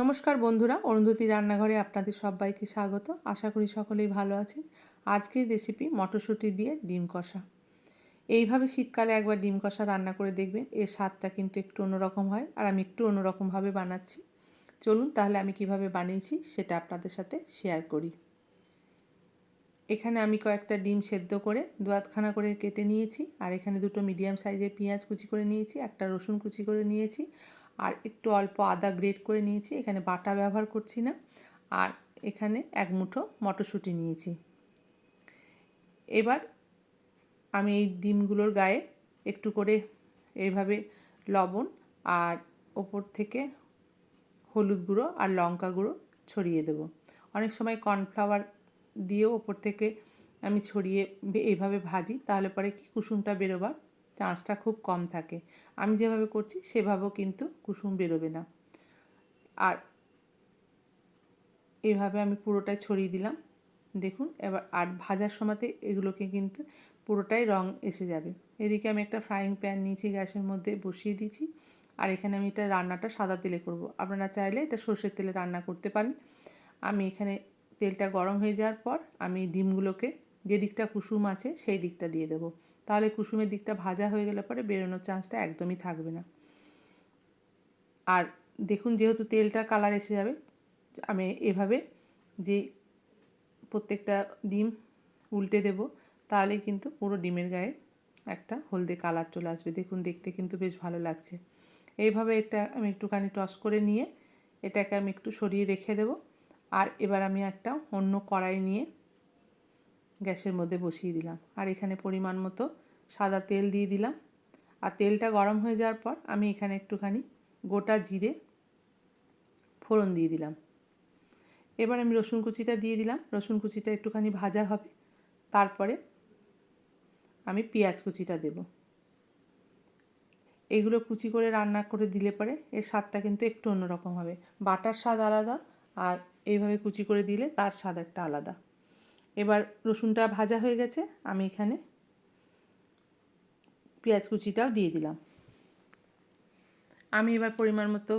নমস্কার বন্ধুরা, অরুন্ধতী রান্নাঘরে আপনাদের সবাইকে স্বাগত। আশা করি সকলেই ভালো আছেন। আজকের রেসিপি মটরশুঁটি দিয়ে ডিম কষা। এইভাবে শীতকালে একবার ডিম কষা রান্না করে দেখবেন, এর স্বাদটা কিন্তু একটু অন্যরকম হয় আর আমি একটু অন্যরকমভাবে বানাচ্ছি। চলুন তাহলে আমি কীভাবে বানিয়েছি সেটা আপনাদের সাথে শেয়ার করি। এখানে আমি কয়েকটা ডিম সেদ্ধ করে দু আধখানা করে কেটে নিয়েছি আর এখানে দুটো মিডিয়াম সাইজের পেঁয়াজ কুচি করে নিয়েছি, একটা রসুন কুচি করে নিয়েছি। আর একটু অল্প আদা গ্রেট করে নিয়েছি, এখানে বাটা ব্যবহার করছি না। আর এখানে এক মুঠো মটরশুঁটি নিয়েছি। এবার আমি এই ডিমগুলোর গায়ে একটু করে এইভাবে লবণ আর ওপর থেকে হলুদ গুঁড়ো আর লঙ্কা গুঁড়ো ছড়িয়ে দেবো। অনেক সময় কর্নফ্লাওয়ার দিয়েও ওপর থেকে আমি ছড়িয়ে এইভাবে ভাজি, তাহলে পরে কি কুসুমটা বেরোবার? চান্সটা খুব কম থাকে। আমি যেভাবে করছি, সেভাবেও কিন্তু কুসুম বেরোবে না। আর এভাবে আমি পুরোটাই ছড়িয়ে দিলাম। দেখুন, এবার আর ভাজার সময়তে এগুলোকে কিন্তু পুরোটাই রং এসে যাবে। এদিকে আমি একটা ফ্রাইং প্যান নিয়েছি, গ্যাসের মধ্যে বসিয়ে দিয়েছি। আর এখানে আমি এটা রান্নাটা সাদা তেলে করব। আপনারা চাইলে এটা সর্ষের তেলে রান্না করতে পারেন। আমি এখানে তেলটা গরম হয়ে যাওয়ার পর আমি ডিমগুলোকে যে দিকটা কুসুম আছে, সেই দিকটা দিয়ে দেবো। তাহলে কুসুমের দিকটা ভাজা হয়ে গেলে পরে বেরোনোর চান্সটা একদমই থাকবে না। আর দেখুন যেহেতু তেলটার কালার এসে যাবে, আমি এভাবে যে প্রত্যেকটা ডিম উল্টে দেব, তাহলে কিন্তু পুরো ডিমের গায়ে একটা হলদে কালার চলে আসবে। দেখুন, দেখতে কিন্তু বেশ ভালো লাগছে। এইভাবে এটা আমি একটুখানি টস করে নিয়ে এটাকে আমি একটু সরিয়ে রেখে দেব। আর এবার আমি একটা অন্য কড়াই নিয়ে গ্যাসের মধ্যে বসিয়ে দিলাম। আর এখানে পরিমাণ মতো সাদা তেল দিয়ে দিলাম। আর তেলটা গরম হয়ে যাওয়ার পর আমি এখানে একটুখানি গোটা জিরে ফোড়ন দিয়ে দিলাম। এবার আমি রসুন কুচিটা দিয়ে দিলাম। রসুন কুচিটা একটুখানি ভাজা হবে। তারপরে আমি পেঁয়াজ কুচিটা দেব। এগুলো কুচি করে রান্না করে দিলে পরে এর স্বাদটা কিন্তু একটু অন্যরকম হবে। বাটার স্বাদ আলাদা আর এইভাবে কুচি করে দিলে তার স্বাদ একটা আলাদা। এবার রসুনটা ভাজা হয়ে গেছে, আমি এখানে পেঁয়াজ কুচিটাও দিয়ে দিলাম। আমি এবার পরিমাণ মতো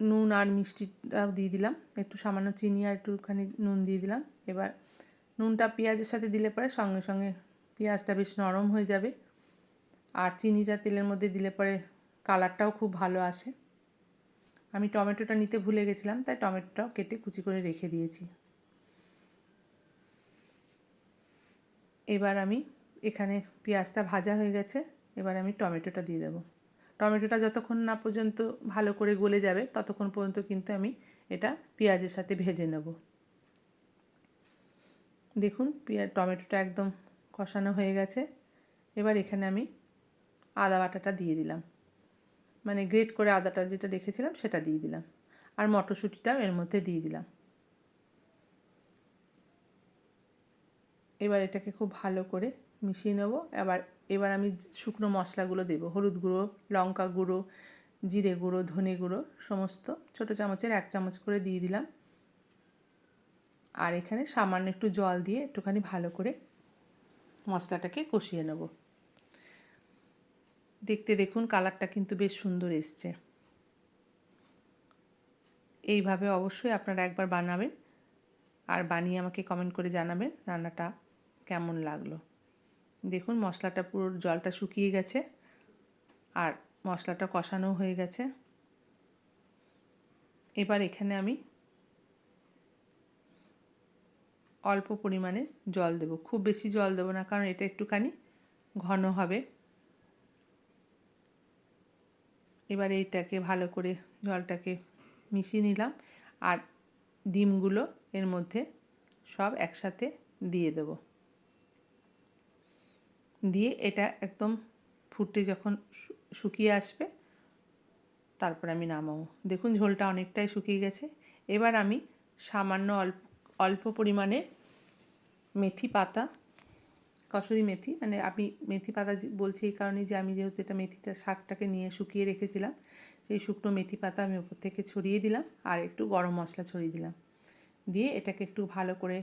নুন আর মিষ্টিটাও দিয়ে দিলাম। একটু সামান্য চিনি আর একটুখানি নুন দিয়ে দিলাম। এবার নুনটা পেঁয়াজের সাথে দিলে পরে সঙ্গে সঙ্গে পেঁয়াজটা বেশ নরম হয়ে যাবে। আর চিনিটা তেলের মধ্যে দিলে পরে কালারটাও খুব ভালো আসে। আমি টমেটোটা নিতে ভুলে গেছিলাম, তাই টমেটোটাও কেটে কুচি করে রেখে দিয়েছি। এবার আমি এখানে পেঁয়াজটা ভাজা হয়ে গেছে, এবার আমি টমেটোটা দিয়ে দেবো। টমেটোটা যতক্ষণ না পর্যন্ত ভালো করে গলে যাবে, ততক্ষণ পর্যন্ত কিন্তু আমি এটা পেঁয়াজের সাথে ভেজে নেব। দেখুন পেঁয়াজ টমেটোটা একদম কষানো হয়ে গেছে। এবার এখানে আমি আদা বাটাটা দিয়ে দিলাম। মানে গ্রেট করে আদাটা যেটা রেখেছিলাম সেটা দিয়ে দিলাম। আর মটরশুঁটিটাও এর মধ্যে দিয়ে দিলাম। এবার এটাকে খুব ভালো করে মিশিয়ে নেব। এবার এবার আমি শুকনো মশলাগুলো দেবো। হলুদ গুঁড়ো, লঙ্কা গুঁড়ো, জিরে গুঁড়ো, ধনে গুঁড়ো, সমস্ত ছোটো চামচের এক চামচ করে দিয়ে দিলাম। আর এখানে সামান্য একটু জল দিয়ে একটুখানি ভালো করে মশলাটাকে কষিয়ে নেব। দেখতে দেখুন কালারটা কিন্তু বেশ সুন্দর এসছে। এইভাবে অবশ্যই আপনারা একবার বানাবেন। আর বানিয়ে আমাকে কমেন্ট করে জানাবেন রান্নাটা কেমন লাগল? দেখুন, মশলাটা পুরো জলটা শুকিয়ে গেছে আর মশলাটা কষানো হয়ে গেছে। এবার এখানে আমি অল্প পরিমাণে জল দেব। খুব বেশি জল দেবো না, কারণ এটা একটুখানি ঘন হবে। এবার এইটাকে ভালো করে জলটাকে মিশিয়ে নিলাম আর ডিমগুলো এর মধ্যে সব একসাথে দিয়ে দেবো। দিয়ে এটা একদম ফুটে যখন শুকিয়ে আসবে, তারপর আমি নামাবো। দেখুন ঝোলটা অনেকটাই শুকিয়ে গেছে। এবার আমি সামান্য অল্প অল্প পরিমাণে মেথি পাতা, কসুরি মেথি মানে আমি মেথি পাতা বলছি এই কারণে যে আমি যেহেতু এটা মেথিটা, শাকটাকে নিয়ে শুকিয়ে রেখেছিলাম, সেই শুকনো মেথি পাতা আমি ওপর থেকে ছড়িয়ে দিলাম আর একটু গরম মশলা ছড়িয়ে দিলাম। দিয়ে এটাকে একটু ভালো করে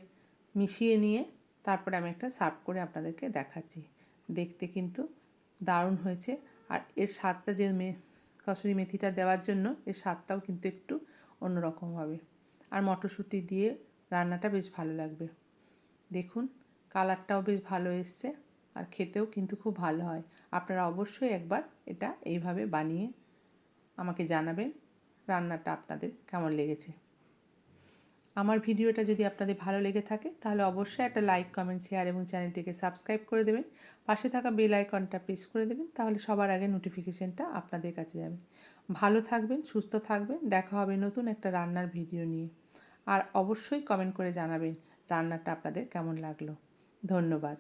মিশিয়ে নিয়ে তারপরে আমি একটা সার্ভ করে আপনাদেরকে দেখাচ্ছি। দেখতে কিন্তু দারুণ হয়েছে। আর এর স্বাদটা যে মে, কসুরি মেথিটা দেওয়ার জন্য এর স্বাদটাও কিন্তু একটু অন্যরকম হবে। আর মটরশুঁটি দিয়ে রান্নাটা বেশ ভালো লাগবে। দেখুন, কালারটাও বেশ ভালো এসছে আর খেতেও কিন্তু খুব ভালো হয়। আপনারা অবশ্যই একবার এটা এইভাবে বানিয়ে আমাকে জানাবেন রান্নাটা আপনাদের কেমন লেগেছে। আমার ভিডিওটা যদি আপনাদের ভালো লেগে থাকে, তাহলে অবশ্যই একটা লাইক, কমেন্ট শেয়ার এবং চ্যানেলটিকে সাবস্ক্রাইব করে দেবেন। পাশে থাকা বেল আইকনটা প্রেস করে দেবেন, তাহলে সবার আগে নোটিফিকেশানটা আপনাদের কাছে যাবে। ভালো থাকবেন, সুস্থ থাকবেন, দেখা হবে নতুন একটা রান্নার ভিডিও নিয়ে। আর অবশ্যই কমেন্ট করে জানাবেন রান্নাটা আপনাদের কেমন লাগল। ধন্যবাদ।